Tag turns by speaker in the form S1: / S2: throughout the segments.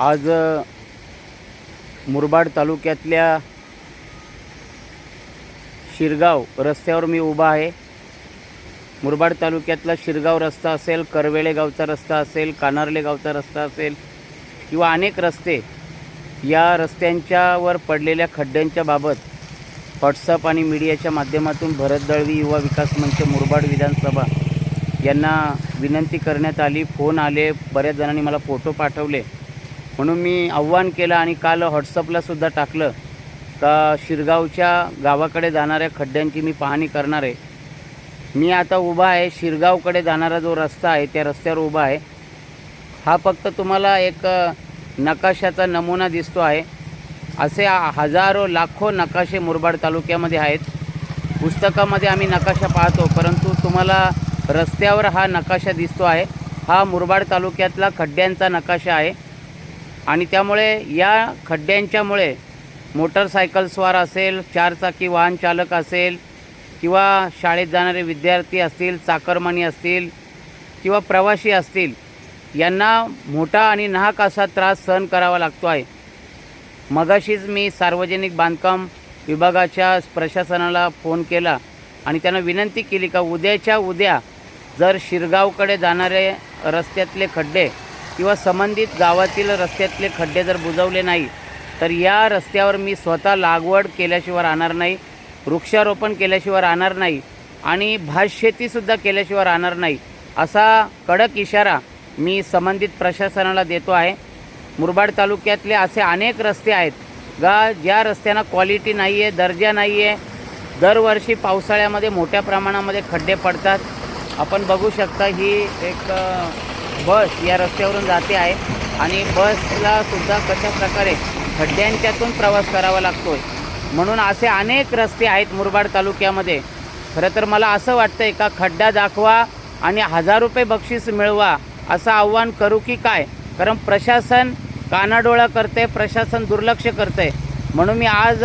S1: आज मुरबाड तालुक्यातल्या शिरगाव रस्त्यावर मी उभा आहे. मुरबाड तालुक्यातला शिरगाव रस्ता असेल करवेळे गावचा रस्ता असेल कानार्ले गावचा रस्ता असेल किंवा अनेक रस्ते या रस्त्यांच्यावर पडलेल्या खड्ड्यांच्या बाबत व्हॉट्सअप आणि मीडियाच्या माध्यमातून भरत दळवी युवा विकास मंच मुरबाड विधानसभा यांना विनंती करण्यात आली. फोन आले बऱ्याच जणांनी मला फोटो पाठवले. म्हणून मी आव्हान केलं आणि काल व्हॉट्सअपला सुद्धा टाकलं का शिरगावच्या गावाकडे जाणाऱ्या खड्ड्यांची मी पाहणी करणार आहे. मी आता उभा आहे शिरगावकडे जाणारा जो रस्ता आहे त्या रस्त्यावर उभा आहे. हा फक्त तुम्हाला एक नकाशाचा नमुना दिसतो आहे. असे हजारो लाखो नकाशे मुरबाड तालुक्यामध्ये आहेत. पुस्तकामध्ये आम्ही नकाशा पाहतो परंतु तुम्हाला रस्त्यावर हा नकाशा दिसतो आहे. हा मुरबाड तालुक्यातला खड्ड्यांचा नकाशा आहे. आणि त्यामुळे या खड्ड्यांच्यामुळे मोटरसायकल्सवार असेल चारचाकी वाहन चालक असेल किंवा शाळेत जाणारे विद्यार्थी असतील चाकरमानी असतील किंवा प्रवासी असतील यांना मोठा आणि नाहक असा त्रास सहन करावा लागतो आहे. मगाशीच मी सार्वजनिक बांधकाम विभागाच्या प्रशासनाला फोन केला आणि त्यांना विनंती केली का उद्याच्या उद्या जर शिरगावकडे जाणारे रस्त्यातले खड्डे किंवा संबंधित गावातील रस्त्यातले खड्डे जर बुजवले नाही तर या रस्त्यावर मी स्वतः लागवड केल्याशिवाय राहणार नाही वृक्षारोपण केल्याशिवाय राहणार नाही आणि भातशेतीसुद्धा केल्याशिवाय राहणार नाही असा कडक इशारा मी संबंधित प्रशासनाला देतो आहे. मुरबाड तालुक्यातले असे अनेक रस्ते आहेत गा ज्या रस्त्यांना क्वालिटी नाही आहे दर्जा नाही आहे दरवर्षी पावसाळ्यामध्ये मोठ्या प्रमाणामध्ये खड्डे पडतात. आपण बघू शकता ही एक बस या रस्त्यावरून जाते आहे. आणि बसला सुद्धा कशा प्रकारे खड्ड्यांच्यातून प्रवास करावा लागतो आहे म्हणून असे अनेक रस्ते आहेत मुरबाड तालुक्यामध्ये. खरं तर मला असं वाटतं आहे का खड्डा दाखवा आणि हजार रुपये बक्षीस मिळवा असं आव्हान करू की काय? कारण प्रशासन कानाडोळा करते प्रशासन दुर्लक्ष करते म्हणून मी आज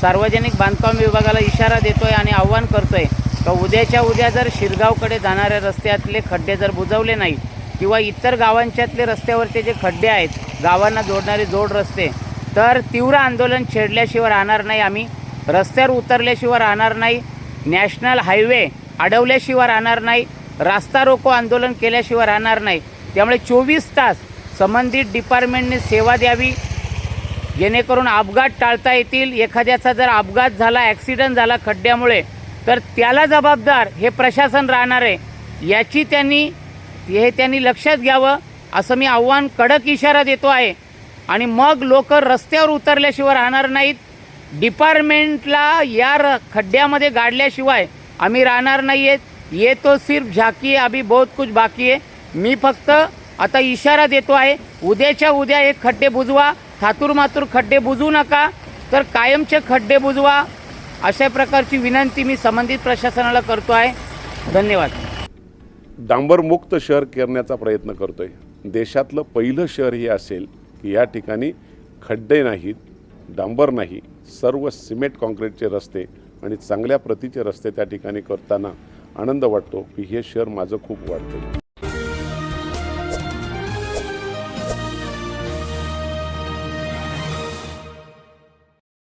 S1: सार्वजनिक बांधकाम विभागाला इशारा देतो आहे आणि आव्हान करतो आहे का उद्याच्या उद्या जर शिरगावकडे जाणाऱ्या रस्त्यातले खड्डे जर बुजवले नाही किंवा इतर गावांच्यातले रस्त्यावरचे जे खड्डे आहेत गावांना जोडणारे जोड रस्ते तर तीव्र आंदोलन छेडल्याशिवाय राहणार नाही आम्ही. रस्त्यावर उतरल्याशिवाय राहणार नाही. नॅशनल हायवे अडवल्याशिवाय राहणार नाही. रास्ता रोको आंदोलन केल्याशिवाय राहणार नाही. त्यामुळे चोवीस तास संबंधित डिपार्टमेंटने सेवा द्यावी. जेणेकरून अपघात टाळता येतील. एखाद्याचा जर अपघात झाला ॲक्सिडेंट झाला खड्ड्यामुळे तर त्याला जबाबदार हे प्रशासन राहणार आहे. याची त्यांनी हे त्यांनी लक्षात घ्यावं. असं मी आव्हान कडक इशारा देतो आहे. आणि मग लोक रस्त्यावर उतरल्याशिवाय राहणार नाहीत. डिपार्टमेंटला या र खड्ड्यामध्ये गाडल्याशिवाय आम्ही राहणार नाही आहेत ये तो सिर्फ झाकी आहे, अभी बहुत कुछ बाकी आहे. मी फक्त आता इशारा देतो आहे उद्याच्या उद्या एक खड्डे बुजवा. थातूर मातूर खड्डे बुजू नका. तर कायमचे खड्डे बुजवा. अशा प्रकारची विनंती मी संबंधित प्रशासनाला करतो आहे. धन्यवाद.
S2: डांबरमुक्त शहर करण्याचा प्रयत्न करतो आहे देशातलं पहिलं शहर हे असेल की या ठिकाणी खड्डे नाहीत डांबर नाही सर्व सिमेंट कॉन्क्रीटचे रस्ते आणि चांगल्या प्रतीचे रस्ते त्या ठिकाणी करताना आनंद वाटतो की हे शहर माझं खूप वाटतं